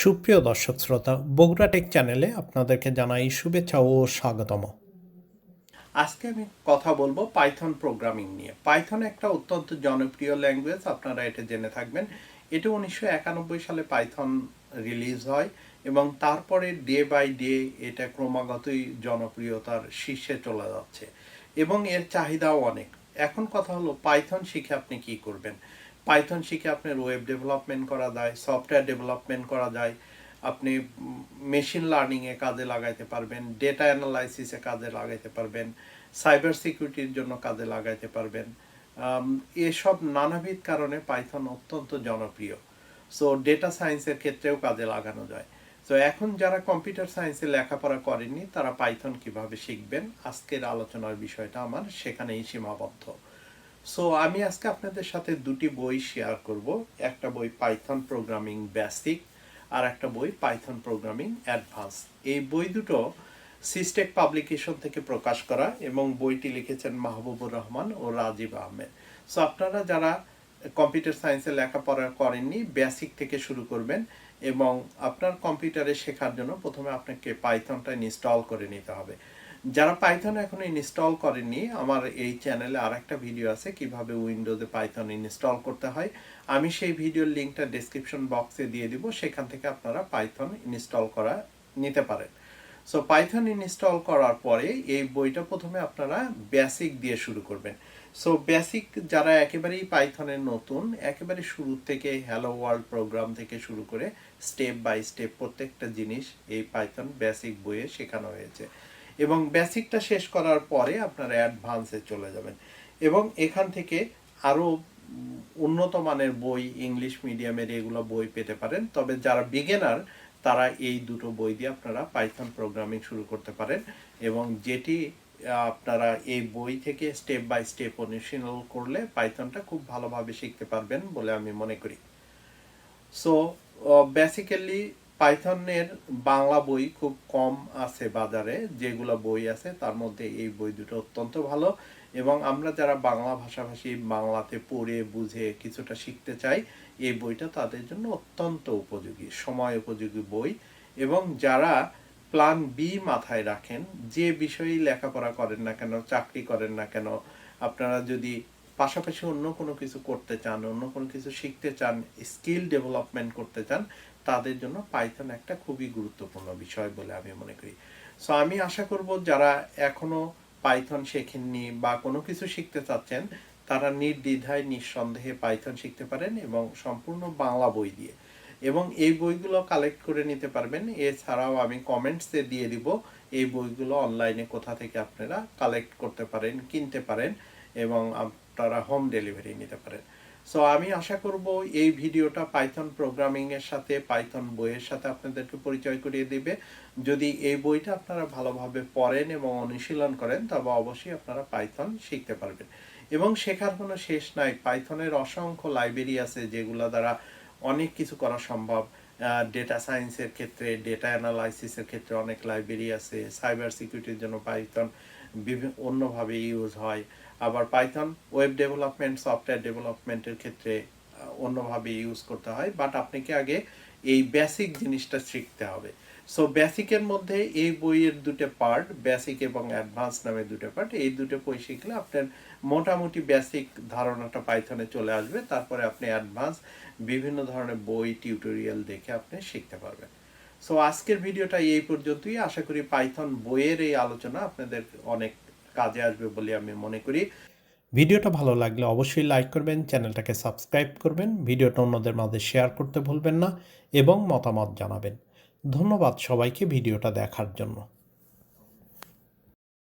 সুপ্রিয় দর্শক শ্রোতা, বগুড়া টেক চ্যানেলে আপনাদেরকে জানাই শুভেচ্ছা ও স্বাগতম। আজকে আমি কথা বলব পাইথন প্রোগ্রামিং নিয়ে। পাইথন একটা অত্যন্ত জনপ্রিয় ল্যাঙ্গুয়েজ, আপনারা এটা জেনে থাকবেন। এটা উনিশশো একানব্বই সালে পাইথন রিলিজ হয় এবং তারপরে ডে বাই ডে এটা ক্রমাগতই জনপ্রিয়তার শীর্ষে চলে যাচ্ছে এবং এর চাহিদাও অনেক। এখন কথা হলো, পাইথন শিখে আপনি কি করবেন? পাইথন শিখে আপনার ওয়েব ডেভেলপমেন্ট করা যায় সফটওয়্যার ডেভেলপমেন্ট করা যায়। আপনি মেশিন লার্নিংয়ে কাজে লাগাইতে পারবেন ডেটা অ্যানালাইসিসে কাজে লাগাইতে পারবেন সাইবার সিকিউরিটির জন্য কাজে লাগাইতে পারবেন। এসব নানাবিধ কারণে পাইথন অত্যন্ত জনপ্রিয়। সো ডেটা সায়েন্সের ক্ষেত্রেও কাজে লাগানো যায়। তো এখন যারা কম্পিউটার সায়েন্সে লেখাপড়া করেননি, তারা পাইথন কীভাবে শিখবেন? আজকের আলোচনার বিষয়টা আমার সেখানেই সীমাবদ্ধ। সো আমি আজকে আপনাদের সাথে দুটি বই শেয়ার করব। একটা বই পাইথন প্রোগ্রামিং বেসিক আর একটা বই পাইথন প্রোগ্রামিং অ্যাডভান্স এই বই দুটো সিস্টেক পাবলিকেশন থেকে প্রকাশ করা এবং বইটি লিখেছেন মাহবুবুর রহমান ও রাজীব আহমেদ। সো আপনারা যারা কম্পিউটার সায়েন্সে লেখাপড়া করেননি বেসিক থেকে শুরু করবেন এবং আপনার কম্পিউটারে শেখার জন্য প্রথমে আপনাকে পাইথনটা ইনস্টল করে নিতে হবে। যারা পাইথন এখনও ইনস্টল করেননি, আমার এই চ্যানেলে আর একটা ভিডিও আছে কীভাবে উইন্ডোজে পাইথন ইনস্টল করতে হয়। আমি সেই ভিডিওর লিঙ্কটা ডেসক্রিপশন বক্সে দিয়ে দিব, সেখান থেকে আপনারা পাইথন ইনস্টল করা নিতে পারেন। সো পাইথন ইনস্টল করার পরে এই বইটা প্রথমে আপনারা বেসিক দিয়ে শুরু করবেন। সো বেসিক যারা একেবারেই পাইথনের নতুন, একেবারে শুরু থেকে হ্যালো ওয়ার্ল্ড প্রোগ্রাম থেকে শুরু করে স্টেপ বাই স্টেপ প্রত্যেকটা জিনিস এই পাইথন বেসিক বইয়ে শেখানো হয়েছে। এবং বেসিকটা শেষ করার পরে আপনারা অ্যাডভান্সে চলে যাবেন। এবং এখান থেকে আরও উন্নত মানের বই, ইংলিশ মিডিয়ামের এগুলো বই পেতে পারেন। তবে যারা বিগিনার তারা এই দুটো বই দিয়ে আপনারা পাইথন প্রোগ্রামিং শুরু করতে পারেন এবং যেটি আপনারা এই বই থেকে স্টেপ বাই স্টেপ অনুশীলন করলে পাইথনটা খুব ভালোভাবে শিখতে পারবেন বলে আমি মনে করি। সো বেসিক্যালি পাইথনের বাংলা বই খুব কম আছে বাজারে, যেগুলো বই আছে তার মধ্যে এই বই দুটো অত্যন্ত ভালো। এবং আমরা যারা বাংলা ভাষাভাষী, বাংলাতে পড়ে, বুঝে কিছুটা শিখতে চাই, এই বইটা তাদের জন্য অত্যন্ত উপযোগী, সময় উপযোগী বই। এবং যারা প্ল্যান বি মাথায় রাখেন, যে বিষয়েই লেখাপড়া করেন না কেন, চাকরি করেন না কেন, আপনারা যদি পাশাপাশি অন্য কোনো কিছু করতে চান, অন্য কোনো কিছু শিখতে চান স্কিল ডেভেলপমেন্ট করতে চান, তাদের জন্য পাইথন একটা খুবই গুরুত্বপূর্ণ বিষয় বলে আমি মনে করি। সো আমি আশা করব যারা এখনও পাইথন শেখেননি বা কোনো কিছু শিখতে চাচ্ছেন, তারা নির্দ্বিধায়, নিঃসন্দেহে পাইথন শিখতে পারেন এবং সম্পূর্ণ বাংলা বই দিয়ে। এবং এই বইগুলো কালেক্ট করে নিতে পারবেন। এছাড়াও আমি কমেন্টসে দিয়ে দিব, এই বইগুলো অনলাইনে কোথা থেকে আপনারা কালেক্ট করতে পারেন, কিনতে পারেন। এবং আপনারা হোম ডেলিভারি নিতে পারেন। সো আমি আশা করব এই ভিডিওটা পাইথন প্রোগ্রামিং এর সাথে পাইথন বইয়ের সাথে আপনাদেরকে পরিচয় করিয়ে দিবে। যদি এই বইটা আপনারা ভালোভাবে পড়েন এবং অনুশীলন করেন, তবে অবশ্যই আপনারা পাইথন শিখতে পারবেন। এবং শেখার কোনো শেষ নাই। পাইথনের অসংখ্য লাইব্রেরি আছে, যেগুলো দ্বারা অনেক কিছু করা সম্ভব। ডেটা সায়েন্সের ক্ষেত্রে ডেটা অ্যানালাইসিসের ক্ষেত্রে অনেক লাইব্রেরি আছে। সাইবার সিকিউরিটির জন্য পাইথন বিভিন্ন অন্যভাবে ইউজ হয়। আবার পাইথন ওয়েব ডেভেলপমেন্ট সফটওয়্যার ডেভেলপমেন্টের ক্ষেত্রে অন্যভাবে ইউজ করতে হয়। বাট আপনাকে আগে এই বেসিক জিনিসটা শিখতে হবে। সো বেসিকের মধ্যে এই বইয়ের দুটো পার্ট বেসিক এবং অ্যাডভান্স নামে দুটো পার্ট এই দুটো বই শিখলে আপনার মোটামুটি বেসিক ধারণাটা পাইথনে চলে আসবে। তারপরে আপনি অ্যাডভান্স বিভিন্ন ধরনের বই টিউটোরিয়াল দেখে আপনি শিখতে পারবেন। সো আজকের ভিডিওটা এই পর্যন্তই। আশা করি পাইথন বইয়ের এই আলোচনা আপনাদের অনেক কাজে আসবে বলে আমি মনে করি। ভিডিওটা ভালো লাগলে অবশ্যই লাইক করবেন, চ্যানেলটাকে সাবস্ক্রাইব করবেন, ভিডিওটা অন্যদের মাঝে শেয়ার করতে ভুলবেন না এবং মতামত জানাবেন। ধন্যবাদ সবাইকে ভিডিওটা দেখার জন্য।